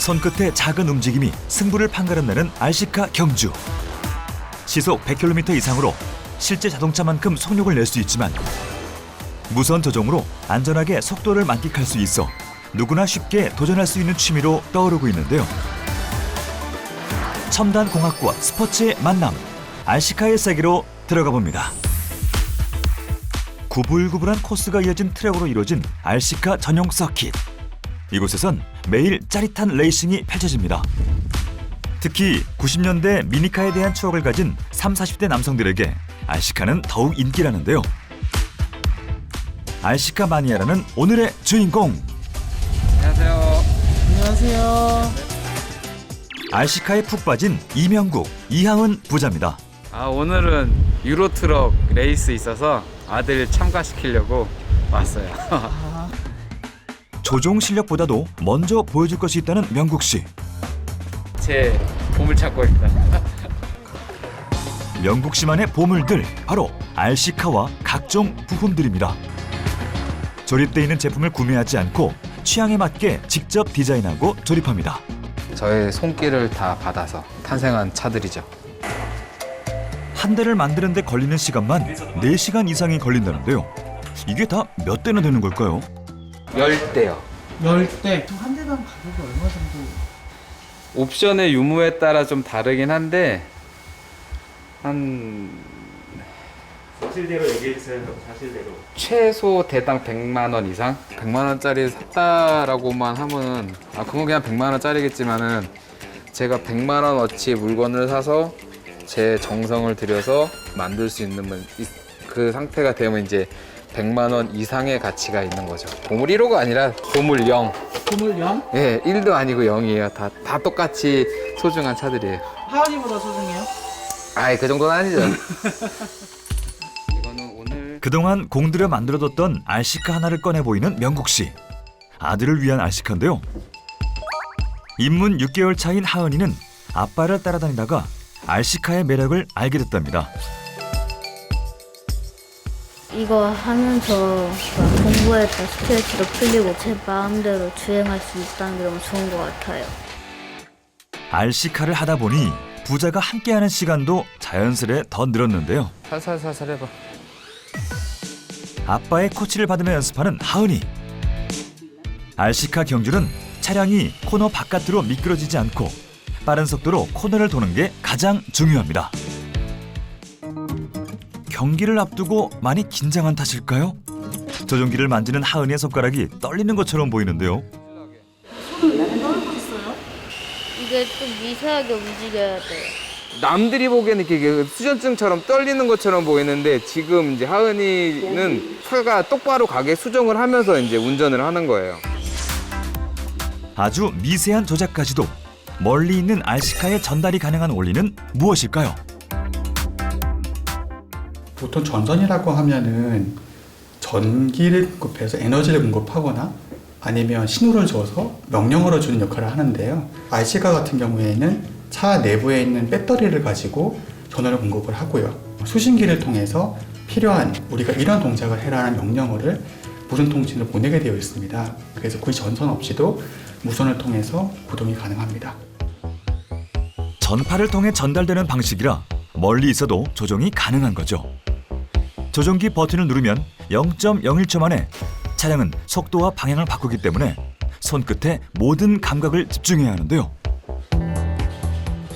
손끝의 작은 움직임이 승부를 판가름내는 RC카 경주. 시속 100km 이상으로 실제 자동차만큼 속력을 낼 수 있지만 무선 조종으로 안전하게 속도를 만끽할 수 있어 누구나 쉽게 도전할 수 있는 취미로 떠오르고 있는데요. 첨단 공학과 스포츠의 만남, RC카의 세계로 들어가 봅니다. 구불구불한 코스가 이어진 트랙으로 이루어진 RC카 전용 서킷. 이곳에선 매일 짜릿한 레이싱이 펼쳐집니다. 특히 90년대 미니카에 대한 추억을 가진 3, 40대 남성들에게 RC카는 더욱 인기라는데요. RC카 마니아라는 오늘의 주인공. 안녕하세요. 안녕하세요. RC카에 푹 빠진 이명국, 이하은 부자입니다. 아 오늘은 유로트럭 레이스 있어서 아들 참가시키려고 왔어요. 조종 실력보다도 먼저 보여줄 것이 있다는 명국 씨. 제 보물 찾고입니다. 명국 씨만의 보물들 바로 RC카와 각종 부품들입니다. 조립돼 있는 제품을 구매하지 않고 취향에 맞게 직접 디자인하고 조립합니다. 저의 손길을 다 받아서 탄생한 차들이죠. 한 대를 만드는데 걸리는 시간만 4시간 이상이 걸린다는데요. 이게 다 몇 대나 되는 걸까요? 열 대요. 열대 한 대당 가격이 얼마 정도? 옵션의 유무에 따라 좀 다르긴 한데 한 사실대로 얘기해 주세요. 사실대로. 최소 대당 100만 원 이상? 100만 원짜리 샀다라고만 하면은 아 그건 그냥 100만 원짜리겠지만은 제가 100만 원 어치 물건을 사서 제 정성을 들여서 만들 수 있는 문- 이- 그 상태가 되면 이제 100만 원 이상의 가치가 있는 거죠. 보물 1호가 아니라 보물 0. 보물 영? 예, 1도 아니고 0이에요. 다, 다 똑같이 소중한 차들이에요. 하은이보다 소중해요? 아이, 그 정도는 아니죠. 이거는 오늘 그동안 공들여 만들어뒀던 RC카 하나를 꺼내 보이는 명국 씨. 아들을 위한 RC카인데요. 입문 6개월 차인 하은이는 아빠를 따라다니다가 RC카의 매력을 알게 됐답니다. 이거 하면서 막 공부했던 스트레스도 풀리고 제 마음대로 주행할 수 있다는 게 너무 좋은 것 같아요. RC카를 하다 보니 부자가 함께하는 시간도 자연스레 더 늘었는데요. 살살살살 해봐. 아빠의 코치를 받으며 연습하는 하은이. RC카 경주는 차량이 코너 바깥으로 미끄러지지 않고 빠른 속도로 코너를 도는 게 가장 중요합니다. 경기를 앞두고 많이 긴장한 탓일까요? 조종기를 만지는 하은이의 손가락이 떨리는 것처럼 보이는데요. 이게 좀 미세하게 움직여야 돼요. 남들이 보기에는 이렇게 그 수전증처럼 떨리는 것처럼 보이는데 지금 이제 하은이는 차가 똑바로 가게 수정을 하면서 이제 운전을 하는 거예요. 아주 미세한 조작까지도 멀리 있는 RC카에 전달이 가능한 원리는 무엇일까요? 보통 전선이라고 하면은 전기를 공급해서 에너지를 공급하거나 아니면 신호를 줘서 명령어를 주는 역할을 하는데요. RC카 같은 경우에는 차 내부에 있는 배터리를 가지고 전원을 공급을 하고요. 수신기를 통해서 필요한 우리가 이런 동작을 해라는 명령어를 무선 통신을 보내게 되어 있습니다. 그래서 그 전선 없이도 무선을 통해서 구동이 가능합니다. 전파를 통해 전달되는 방식이라 멀리 있어도 조종이 가능한 거죠. 조종기 버튼을 누르면 0.01초 만에 차량은 속도와 방향을 바꾸기 때문에 손끝에 모든 감각을 집중해야 하는데요.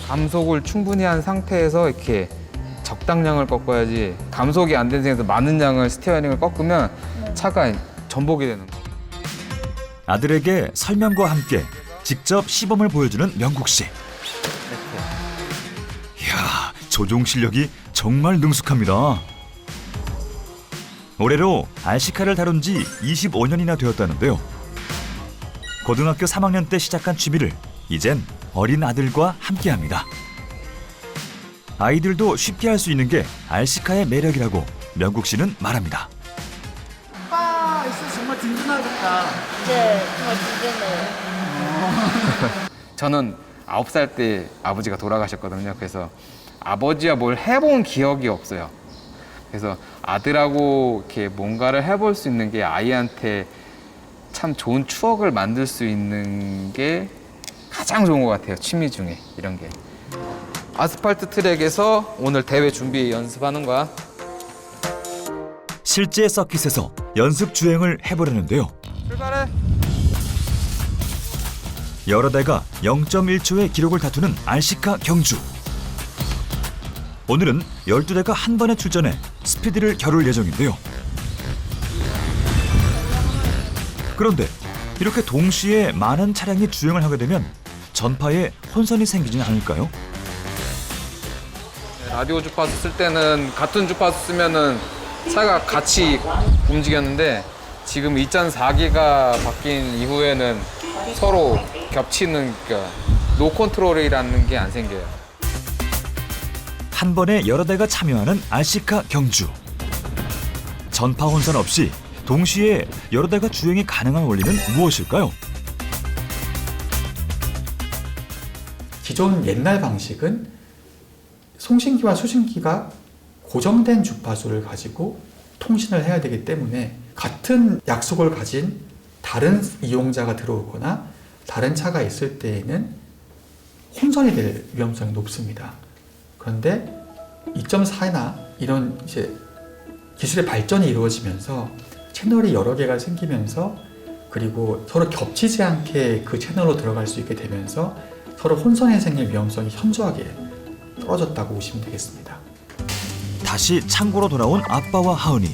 감속을 충분히 한 상태에서 이렇게 적당량을 꺾어야지 감속이 안 된 상태에서 많은 양을 스티어링을 꺾으면 차가 전복이 되는 거예요. 아들에게 설명과 함께 직접 시범을 보여주는 명국 씨. 이야, 조종 실력이 정말 능숙합니다. 올해로 RC카를 다룬 지 25년이나 되었다는데요. 고등학교 3학년 때 시작한 취미를 이젠 어린 아들과 함께합니다. 아이들도 쉽게 할 수 있는 게 RC카의 매력이라고 명국 씨는 말합니다. 아빠 있어 정말 든든하겠다. 네, 정말 든든해요. 저는 아홉 살 때 아버지가 돌아가셨거든요. 그래서 아버지와 뭘 해본 기억이 없어요. 그래서 아들하고 이렇게 뭔가를 해볼 수 있는 게 아이한테 참 좋은 추억을 만들 수 있는 게 가장 좋은 것 같아요. 취미 중에 이런 게. 아스팔트 트랙에서 오늘 대회 준비 연습하는 거야. 실제 서킷에서 연습 주행을 해보려는데요. 출발해. 여러 대가 0.1초의 기록을 다투는 RC카 경주. 오늘은 12대가 한 번에 출전해 스피드를 겨룰 예정인데요. 그런데 이렇게 동시에 많은 차량이 주행을 하게 되면 전파에 혼선이 생기진 않을까요? 라디오 주파수 쓸 때는 같은 주파수 쓰면은 차가 같이 움직였는데 지금 2.4기가 바뀐 이후에는 서로 겹치는 그러니까 노 컨트롤이라는 게 안 생겨요. 한 번에 여러 대가 참여하는 RC카 경주. 전파 혼선 없이 동시에 여러 대가 주행이 가능한 원리는 무엇일까요? 기존 옛날 방식은 송신기와 수신기가 고정된 주파수를 가지고 통신을 해야 되기 때문에 같은 약속을 가진 다른 이용자가 들어오거나 다른 차가 있을 때에는 혼선이 될 위험성이 높습니다. 그런데 2.4나 이런 이제 기술의 발전이 이루어지면서 채널이 여러 개가 생기면서 그리고 서로 겹치지 않게 그 채널로 들어갈 수 있게 되면서 서로 혼선이 생길 위험성이 현저하게 떨어졌다고 보시면 되겠습니다. 다시 창고로 돌아온 아빠와 하은이.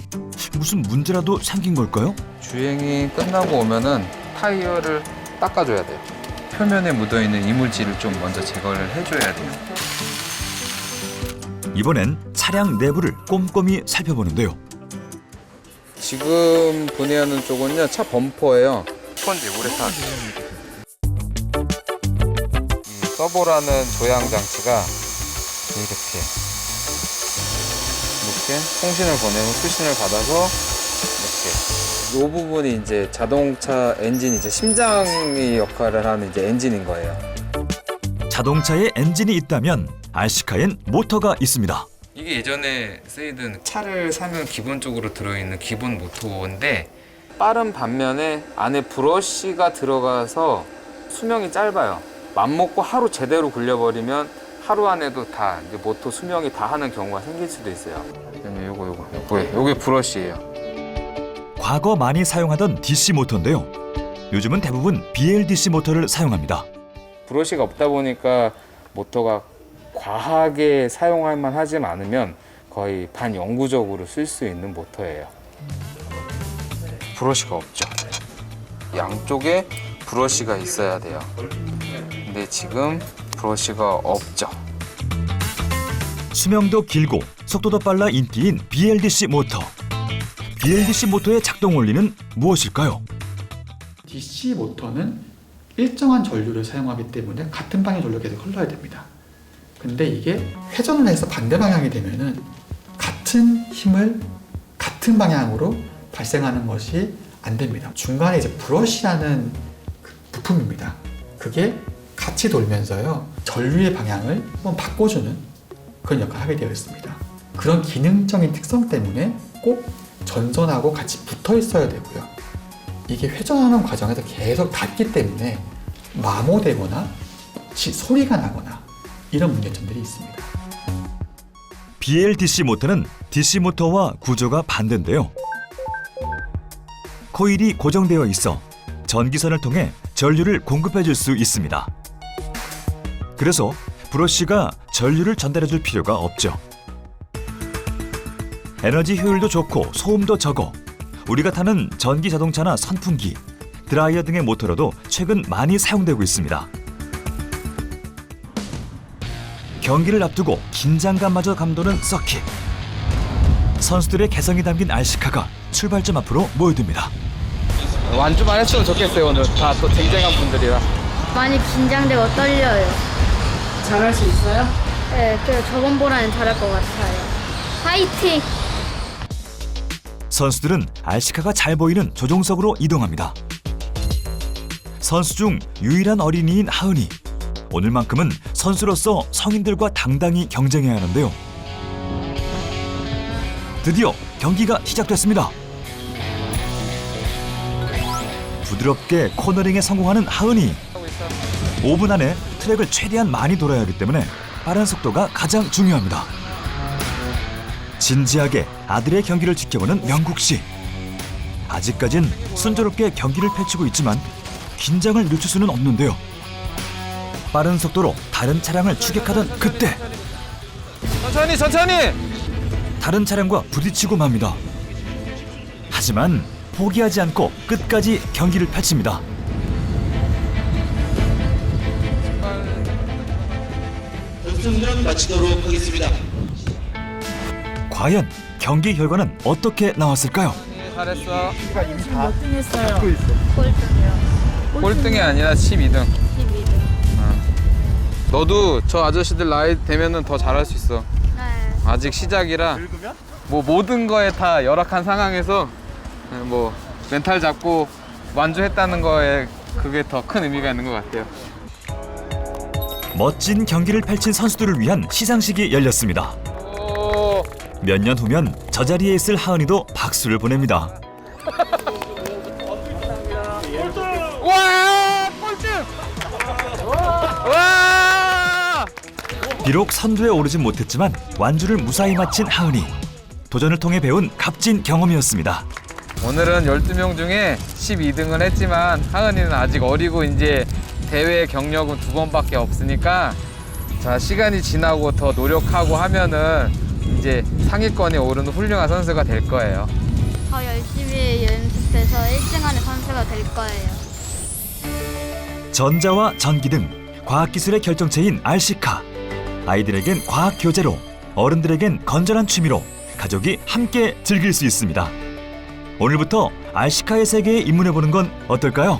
무슨 문제라도 생긴 걸까요? 주행이 끝나고 오면은 타이어를 닦아줘야 돼요. 표면에 묻어있는 이물질을 좀 먼저 제거를 해줘야 돼요. 이번엔 차량 내부를 꼼꼼히 살펴보는데요. 지금 분해하는 쪽은요 차 범퍼예요. 스펀지 우레탄. 이 서버라는 조향 장치가 이렇게 이렇게 통신을 보내고 수신을 받아서 이렇게 이 부분이 이제 자동차 엔진 이제 심장의 역할을 하는 이제 엔진인 거예요. 자동차에 엔진이 있다면 RC카엔 모터가 있습니다. 이게 예전에 쓰이던 차를 사면 기본적으로 들어있는 기본 모터인데 빠른 반면에 안에 브러쉬가 들어가서 수명이 짧아요. 맘먹고 하루 제대로 굴려버리면 하루 안에도 다 이제 모터 수명이 다 하는 경우가 생길 수도 있어요. 그다음에 요거 요거 요거 요게 브러쉬예요. 과거 많이 사용하던 DC 모터인데요. 요즘은 대부분 BLDC 모터를 사용합니다. 브러쉬가 없다 보니까 모터가 과하게 사용할 만하지 않으면 거의 반영구적으로 쓸 수 있는 모터예요. 브러쉬가 없죠. 양쪽에 브러쉬가 있어야 돼요. 근데 지금 브러쉬가 없죠. 수명도 길고 속도도 빨라 인기인 BLDC 모터. BLDC 모터의 작동 원리는 무엇일까요? DC 모터는 일정한 전류를 사용하기 때문에 같은 방향 전류가 계속 흘러야 됩니다. 근데 이게 회전을 해서 반대 방향이 되면은 같은 힘을 같은 방향으로 발생하는 것이 안 됩니다. 중간에 이제 브러쉬라는 그 부품입니다. 그게 같이 돌면서요 전류의 방향을 한번 바꿔주는 그런 역할을 하게 되어 있습니다. 그런 기능적인 특성 때문에 꼭 전선하고 같이 붙어 있어야 되고요. 이게 회전하는 과정에서 계속 닿기 때문에 마모되거나 시- 소리가 나거나 이런 문제점들이 있습니다. BLDC 모터는 DC 모터와 구조가 반대인데요. 코일이 고정되어 있어 전기선을 통해 전류를 공급해 줄 수 있습니다. 그래서 브러쉬가 전류를 전달해 줄 필요가 없죠. 에너지 효율도 좋고 소음도 적어 우리가 타는 전기 자동차나 선풍기, 드라이어 등의 모터로도 최근 많이 사용되고 있습니다. 경기를 앞두고 긴장감마저 감도는 서킷. 선수들의 개성이 담긴 RC카가 출발점 앞으로 모여듭니다. 완주만 했으면 좋겠어요 오늘 다 또 쟁쟁한 분들이라. 많이 긴장되고 떨려요. 잘할 수 있어요? 네, 저번보다는 잘할 것 같아요. 파이팅! 선수들은 RC카가 잘 보이는 조종석으로 이동합니다. 선수 중 유일한 어린이인 하은이. 오늘만큼은 선수로서 성인들과 당당히 경쟁해야 하는데요. 드디어 경기가 시작됐습니다. 부드럽게 코너링에 성공하는 하은이. 하고 있어. 5분 안에 트랙을 최대한 많이 돌아야 하기 때문에 빠른 속도가 가장 중요합니다. 진지하게 아들의 경기를 지켜보는 명국 씨. 아직까진 순조롭게 경기를 펼치고 있지만 긴장을 늦출 수는 없는데요. 빠른 속도로 다른 차량을 추격하던 그때 천천히 천천히. 다른 차량과 부딪히고 맙니다. 하지만 포기하지 않고 끝까지 경기를 펼칩니다. 결승전 마치도록 하겠습니다. 과연 경기 결과는 어떻게 나왔을까요? 잘했어. 몇 등 했어요? 꼴등이요. 꼴등이 아니라 12등. 12등. 너도 저 아저씨들 나이 되면은 더 잘할 수 있어. 네. 아직 시작이라 뭐 모든 거에 다 열악한 상황에서 뭐 멘탈 잡고 완주했다는 거에 그게 더 큰 의미가 있는 것 같아요. 멋진 경기를 펼친 선수들을 위한 시상식이 열렸습니다. 오, 몇년 후면 저 자리에 있을 하은이도 박수를 보냅니다. 와! 와! 비록 선두에 오르진 못했지만 완주를 무사히 마친 하은이. 도전을 통해 배운 값진 경험이었습니다. 오늘은 12명 중에 12등을 했지만 하은이는 아직 어리고 이제 대회 경력은 두 번밖에 없으니까 자 시간이 지나고 더 노력하고 하면은 이제 상위권에 오르는 훌륭한 선수가 될 거예요. 더 열심히 연습해서 1등하는 선수가 될 거예요. 전자와 전기 등 과학기술의 결정체인 RC카. 아이들에겐 과학 교재로, 어른들에겐 건전한 취미로 가족이 함께 즐길 수 있습니다. 오늘부터 RC카의 세계에 입문해 보는 건 어떨까요?